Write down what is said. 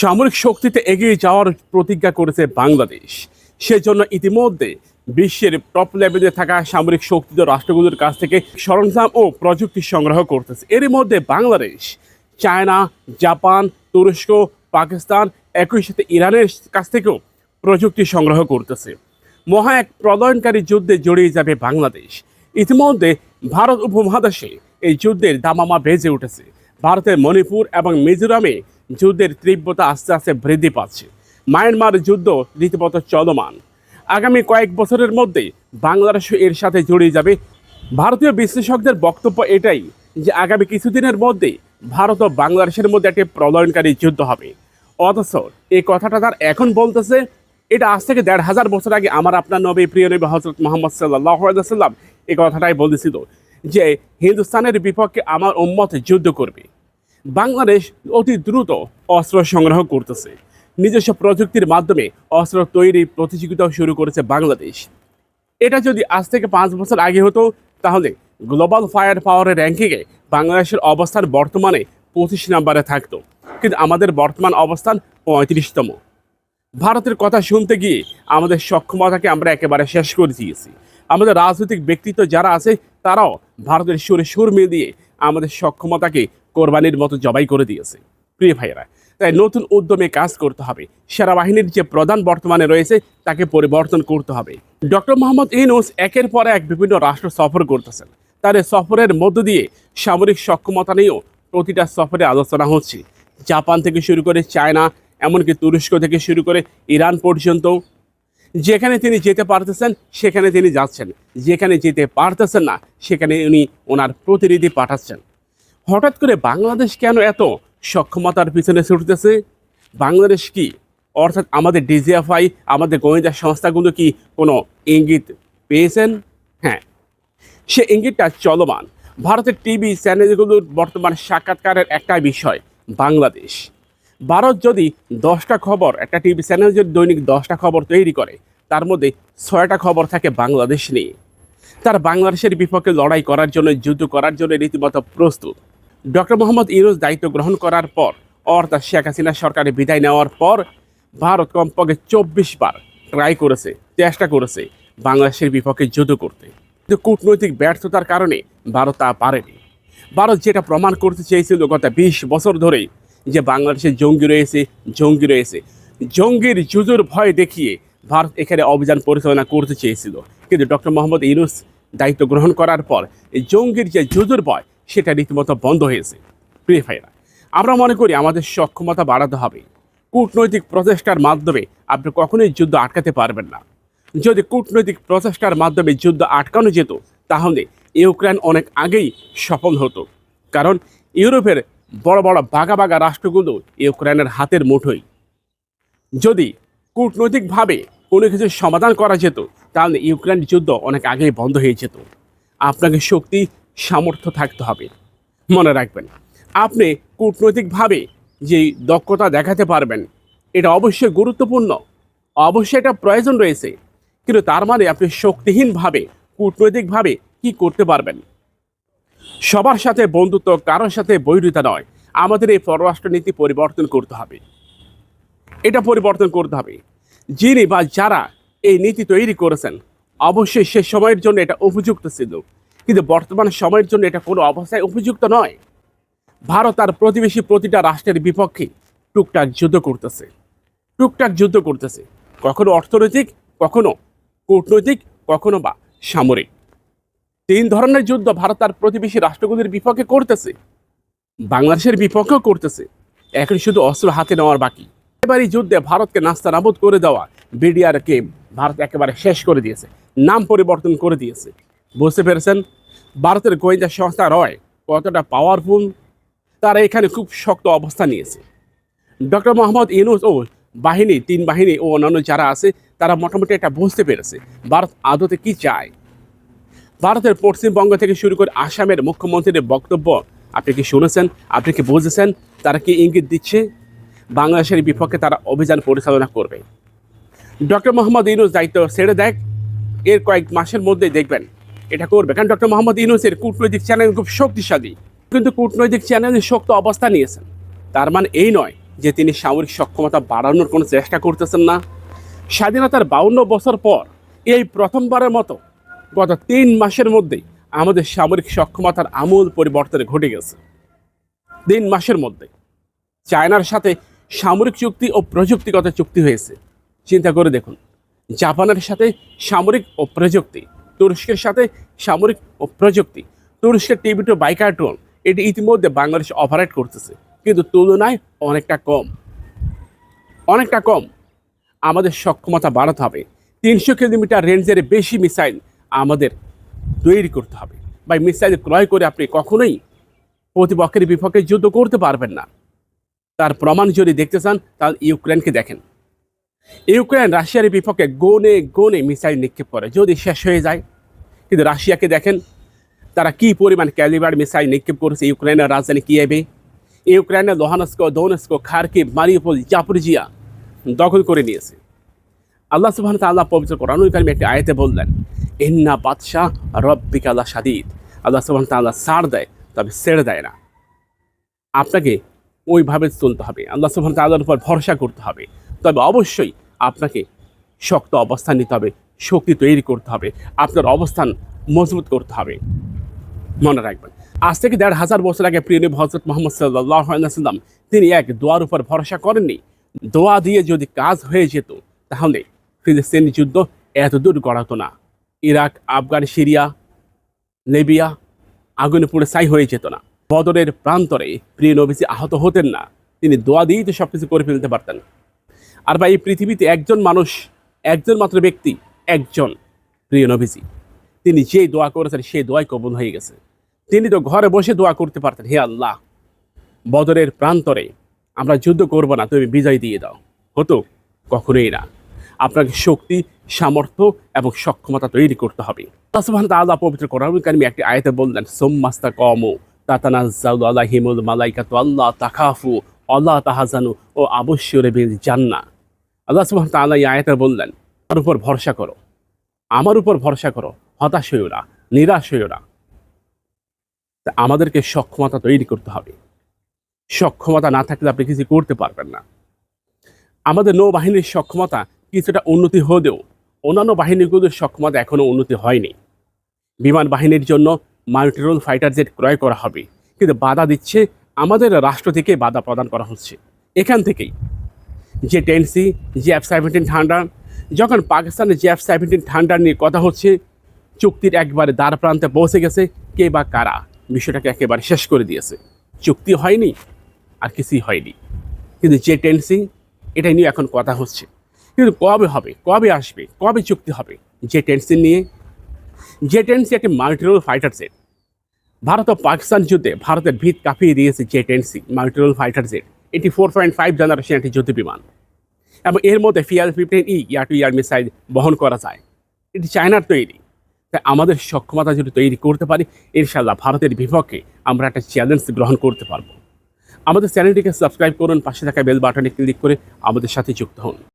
সামরিক শক্তিতে এগিয়ে যাওয়ার প্রতিজ্ঞা করেছে বাংলাদেশ। সেজন্য ইতিমধ্যে বিশ্বের টপ লেভেলে থাকা সামরিক শক্তিত রাষ্ট্রগুলোর কাছ থেকে সরঞ্জাম ও প্রযুক্তি সংগ্রহ করতেছে। এর মধ্যে বাংলাদেশ, চায়না, জাপান, তুরস্ক, পাকিস্তান, একই সাথে ইরানের কাছ থেকেও প্রযুক্তি সংগ্রহ করতেছে। মহা এক প্রলয়নকারী যুদ্ধে জড়িয়ে যাবে বাংলাদেশ। ইতিমধ্যে ভারত উপমহাদেশে এই যুদ্ধের দামামা বেজে উঠেছে। ভারতের মণিপুর এবং মিজোরামে যুদ্ধের তীব্রতা আস্তে আস্তে বৃদ্ধি পাচ্ছে। মায়ানমার যুদ্ধ রীতিমতো চলমান। আগামী কয়েক বছরের মধ্যে বাংলাদেশ এর সাথে জড়িয়ে যাবে। ভারতীয় বিশ্লেষকদের বক্তব্য এটাই যে আগামী কিছুদিনের মধ্যে ভারত ও বাংলাদেশের মধ্যে একটি প্রলয়নকারী যুদ্ধ হবে। অথচ এই কথাটা তার এখন বলতেছে, এটা আজ থেকে দেড় হাজার বছর আগে আমার আপনার নবী, প্রিয় নবী হজরত মোহাম্মদ সাল্লাহ সাল্লাম এই কথাটাই বলেছিল যে হিন্দুস্তানের বিপক্ষে আমার উম্মত যুদ্ধ করবে। বাংলাদেশ অতি দ্রুত অস্ত্র সংগ্রহ করতেছে। নিজস্ব প্রযুক্তির মাধ্যমে অস্ত্র তৈরির প্রতিযোগিতাও শুরু করেছে বাংলাদেশ। এটা যদি আজ থেকে পাঁচ বছর আগে হতো, তাহলে গ্লোবাল ফায়ার পাওয়ারের র্যাঙ্কিংয়ে বাংলাদেশের অবস্থান বর্তমানে পঁচিশ নম্বরে থাকতো। কিন্তু আমাদের বর্তমান অবস্থান পঁয়ত্রিশতম। ভারতের কথা শুনতে গিয়ে আমাদের সক্ষমতাকে আমরা একেবারে শেষ করে দিয়েছি। আমাদের রাজনৈতিক ব্যক্তিত্ব যারা আছে, তারাও ভারতের সুরে সুর মিলিয়ে আমাদের সক্ষমতাকে কোরবানির মতো জবাই করে দিয়েছে। প্রিয় ভাইয়েরা, তাই নতুন উদ্যমে কাজ করতে হবে। সেনাবাহিনীর যে প্রধান বর্তমানে রয়েছে, তাকে পরিবর্তন করতে হবে। ডক্টর মোহাম্মদ ইউনুস একের পর এক বিভিন্ন রাষ্ট্র সফর করতেছেন। তার সফরের মধ্য দিয়ে সামরিক সক্ষমতা নিয়েও প্রতিটা সফরে আলোচনা হচ্ছে। জাপান থেকে শুরু করে চায়না, এমনকি তুরস্ক থেকে শুরু করে ইরান পর্যন্ত। যেখানে তিনি যেতে পারতেছেন, সেখানে তিনি যাচ্ছেন। যেখানে যেতে পারতেছেন না, সেখানে উনি ওনার প্রতিনিধি পাঠাচ্ছেন। হঠাৎ করে বাংলাদেশ কেন এত সক্ষমতার পিছনে ছুটতেছে বাংলাদেশ কি? অর্থাৎ আমাদের ডিজিএফআই, আমাদের গোয়েন্দা সংস্থাগুলো কি কোনো ইঙ্গিত পেয়েছেন? হ্যাঁ সে ইঙ্গিতটা চলমান। ভারতের টিভি চ্যানেলগুলোর বর্তমান সাক্ষাৎকারের একটা বিষয়, বাংলাদেশ। ভারত যদি দশটা খবর, একটা টিভি চ্যানেল যদি দৈনিক দশটা খবর তৈরি করে, তার মধ্যে ছয়টা খবর থাকে বাংলাদেশ নিয়ে। তার বাংলাদেশের বিপক্ষে লড়াই করার জন্য, যুদ্ধ করার জন্য রীতিমতো প্রস্তুত। ডক্টর মোহাম্মদ ইউনুস দায়িত্ব গ্রহণ করার পর অর্থাৎ শেখ হাসিনা সরকারের বিদায় নেওয়ার পর, ভারত কমপক্ষে চব্বিশ বার ট্রাই করেছে, চেষ্টা করেছে বাংলাদেশের বিপক্ষে যুদ্ধ করতে। কিন্তু কূটনৈতিক ব্যর্থতার কারণে ভারত তা পারেনি। ভারত যেটা প্রমাণ করতে চেয়েছিল গত বিশ বছর ধরে, যে বাংলাদেশে জঙ্গি রয়েছে জঙ্গি রয়েছে। জঙ্গির যুজুর ভয় দেখিয়ে ভারত এখানে অভিযান পরিচালনা করতে চেয়েছিল। কিন্তু ডক্টর মোহাম্মদ ইউনুস দায়িত্ব গ্রহণ করার পর, এই জঙ্গির যে যুজুর ভয় সেটা রীতিমতো বন্ধ হয়েছে। প্রিয় ভাইরা আমরা মনে করি আমাদের সক্ষমতা বাড়াতে হবে। কূটনৈতিক প্রচেষ্টার মাধ্যমে আপনি কখনোই যুদ্ধ আটকাতে পারবেন না। যদি কূটনৈতিক প্রচেষ্টার মাধ্যমে যুদ্ধ আটকানো যেত, তাহলে ইউক্রেন অনেক আগেই সফল হতো। কারণ ইউরোপের বড় বড় বাঘা বাঘা রাষ্ট্রগুলো ইউক্রেনের হাতের মুঠোই যদি কূটনৈতিকভাবে কোনো কিছু সমাধান করা যেত, তাহলে ইউক্রেন যুদ্ধ অনেক আগেই বন্ধ হয়ে যেত। আপনাকে শক্তি সামর্থ্য থাকতে হবে। মনে রাখবেন, আপনি কূটনৈতিকভাবে যে দক্ষতা দেখাতে পারবেন, এটা অবশ্যই গুরুত্বপূর্ণ। অবশ্যই এটা প্রয়োজন রয়েছে, কিন্তু তার মানে আপনি শক্তিহীনভাবে, কূটনৈতিকভাবে কি করতে পারবেন? সবার সাথে বন্ধুত্ব, কারোর সাথে বৈরিতা নয়। আমাদের এই পররাষ্ট্রনীতি পরিবর্তন করতে হবে। এটা পরিবর্তন করতে হবে। যিনি বা যারা এই নীতি তৈরি করেছেন, অবশ্যই সে সময়ের জন্য এটা উপযুক্ত ছিল। কিন্তু বর্তমান সময়ের জন্য এটা কোনো অবস্থায় উপযুক্ত নয়। ভারত তার প্রতিবেশী প্রতিটা রাষ্ট্রের বিপক্ষে টুকটাক যুদ্ধ করতেছে। টুকটাক যুদ্ধ করতেছে। কখনো অর্থনৈতিক, কখনো কূটনৈতিক, কখনো বা সামরিক। তিন ধরনের যুদ্ধ ভারত তার প্রতিবেশী রাষ্ট্রগুলির বিপক্ষে করতেছে। বাংলাদেশের বিপক্ষেও করতেছে। এখন শুধু অস্ত্র হাতে নেওয়ার বাকি। এবার এই যুদ্ধে ভারতকে নাস্তা নাবুদ করে দেওয়া বিডিআরকে ভারত একেবারে শেষ করে দিয়েছে। নাম পরিবর্তন করে দিয়েছে। বুঝতে পেরেছেন? ভারতের গোয়েন্দা সংস্থা রয় কতটা পাওয়ারফুল তারা এখানে খুব শক্ত অবস্থান নিয়েছে। ডক্টর মোহাম্মদ ইউনুস ও বাহিনী, তিন বাহিনী ও অন্যান্য যারা আছে, তারা মোটামুটি এটা বুঝতে পেরেছে। ভারত আদতে কি চায়? ভারতের পশ্চিমবঙ্গ থেকে শুরু করে আসামের মুখ্যমন্ত্রীর বক্তব্য আপনি কি শুনেছেন? আপনি কি বুঝেছেন? তারা কি ইঙ্গিত দিচ্ছে? বাংলাদেশের বিপক্ষে তারা অভিযান পরিচালনা করবে। ডক্টর মোহাম্মদ ইউনুস দায়িত্ব ছেড়ে দেখ। এর কয়েক মাসের মধ্যেই দেখবেন এটা করবে। কারণ ডক্টর মোহাম্মদ ইউনুসের কূটনৈতিক চ্যানেল খুব শক্তিশালী। কিন্তু কূটনৈতিক চ্যানেলে শক্ত অবস্থা নিয়েছেন। তার মানে এই নয় যে তিনি সামরিক সক্ষমতা বাড়ানোর কোনো চেষ্টা করতেছেন না। স্বাধীনতার বাউন্ন বছর পর এই প্রথমবারের মতো গত তিন মাসের মধ্যেই আমাদের সামরিক সক্ষমতার আমূল পরিবর্তন ঘটে গেছে। তিন মাসের মধ্যে চায়নার সাথে সামরিক চুক্তি ও প্রযুক্তিগত চুক্তি হয়েছে। চিন্তা করে দেখুন, জাপানের সাথে সামরিক ও প্রযুক্তি তুরস্কের সাথে সামরিক প্রযুক্তি। তুরস্কের টিভি টু বাইকার ড্রোন এটি ইতিমধ্যে বাংলাদেশ অপারেট করতেছে, কিন্তু তুলনায় অনেকটা কম। অনেকটা কম। আমাদের সক্ষমতা বাড়াতে হবে। তিনশো কিলোমিটার রেঞ্জের বেশি মিসাইল আমাদের তৈরি করতে হবে। বা মিসাইল ক্রয় করে আপনি কখনোই প্রতিপক্ষের বিপক্ষে যুদ্ধ করতে পারবেন না। তার প্রমাণ যদি দেখতে চান, তাহলে ইউক্রেনকে দেখেন। ইউক্রেন রাশিয়ার বিপক্ষে গোনে গোনে মিসাইল নিক্ষেপ করে। যদি শেষ হয়ে যায়, কিন্তু রাশিয়াকে দেখেন তারা কি পরিমাণ ক্যালিবার মিসাইল নিক্ষেপ করেছে ইউক্রেনের রাজধানী কিয়েবে ইউক্রেনের লোহানস্কো, দোনস্কো, খার্কিভ, মারিউপোল, জাপুরজিয়া দখল করে নিয়েছে। আল্লাহ সুবহান তাআলা পবিত্র কোরআনুল কারিমে একটি আয়াতে বললেন, ইন্না বাদশাহ রব্বিকা আল্লাহ সাদিদ আল্লাহ সুবহান তাআলা সার দেয়, তবে ছেড়ে দেয় না। আপনাকে ওইভাবে চলতে হবে। আল্লাহ সুবহান তাআলার উপর ভরসা করতে হবে। তবে অবশ্যই আপনাকে শক্ত অবস্থান নিতে হবে, শক্তি তৈরি করতে হবে, আপনার অবস্থান মজবুত করতে হবে। মনে রাখবেন, আজ থেকে দেড় হাজার বছর আগে প্রিয় হজরত মোহাম্মদ সাল্লাম তিনি এক দোয়ার উপর ভরসা করেননি। দোয়া দিয়ে যদি কাজ হয়ে যেত, তাহলে ফিলিস্তিন যুদ্ধ এত দূর গড়াতো না। ইরাক, আফগান, সিরিয়া, লেবিয়া আগুনে পুড়ে ছাই হয়ে যেত না। বদরের প্রান্তরে প্রিয় নবীজি আহত হতেন না। তিনি দোয়া দিয়েই তো সব কিছু করে ফেলতে পারতেন। আর বা এই পৃথিবীতে একজন মানুষ, একজন মাত্র ব্যক্তি, একজন প্রিয় নবীজি। তিনি যেই দোয়া করেছেন, সেই দোয়াই কবুল হয়ে গেছে। তিনি তো ঘরে বসে দোয়া করতে পারতেন, হে আল্লাহ। বদরের প্রান্তরে আমরা যুদ্ধ করব না, তুমি বিজয় দিয়ে দাও। হতো কখনোই না। আপনাকে শক্তি, সামর্থ্য এবং সক্ষমতা তৈরি করতে হবে। আল্লাহ ওয়া তাআলা পবিত্র কারিমে একটি আয়াতে বললেন সোম্মাস্তা কমো তাতানাজ্জালু আলাইহিমুল মালাইকাতু আল্লাহ তাখাফু আল্লাহ তাহাজানু ও আবশ্যরে বিল জান্নাহ। আল্লাহ তাআলা এই আয়াতে বললেন, আমার উপর ভরসা করো। আমার উপর ভরসা করো। হতাশ হইও না, নিরাশ হইও না। আমাদেরকে সক্ষমতা তৈরি করতে হবে। সক্ষমতা না থাকলে আপনি কিছু করতে পারবেন না। আমাদের নৌবাহিনীর সক্ষমতা কিছুটা উন্নতি হলেও অন্যান্য বাহিনীগুলোর সক্ষমতা এখনও উন্নতি হয়নি। বিমান বাহিনীর জন্য মাল্টিরোল ফাইটার জেট ক্রয় করা হবে। কিন্তু বাধা দিচ্ছে আমাদের রাষ্ট্র থেকে বাধা প্রদান করা হচ্ছে। এখান থেকেই যে টেনসি যে এফ সেভেন্টিন থান্ডার যখন পাকিস্তানের যে এফ সেভেন্টিন থান্ডার নিয়ে কথা হচ্ছে, চুক্তির একবারে দ্বার প্রান্তে পৌঁছে গেছে, কে বা কারা? বিষয়টাকে একেবারে শেষ করে দিয়েছে। চুক্তি হয়নি, আর কিছুই হয়নি। কিন্তু যে টেন্সিং এটা নিয়ে এখন কথা হচ্ছে। কিন্তু কবে হবে? কবে আসবে? কবে চুক্তি হবে? যে টেন্সিং নিয়ে? যে টেন্সি একটি মাল্টিরোল ফাইটার জেট ভারত ও পাকিস্তান যুদ্ধে ভারতের ভিত কাঁপিয়ে দিয়েছে J ten C multirole fighter jet এটি ফোর পয়েন্ট ফাইভ জেনারেশন একটি যুদ্ধ বিমান। এবং এর মধ্যে PL fifteen E air to air missile বহন করা যায়। এটি চায়নার তৈরি। তাই আমাদের সক্ষমতা যদি তৈরি করতে পারি ইনশাল্লাহ ভারতের বিপক্ষে আমরা একটা চ্যালেঞ্জ গ্রহণ করতে পারব। আমাদের চ্যানেলটিকে সাবস্ক্রাইব করুন, পাশে থাকা বেল বাটনে ক্লিক করে আমাদের সাথে যুক্ত হন।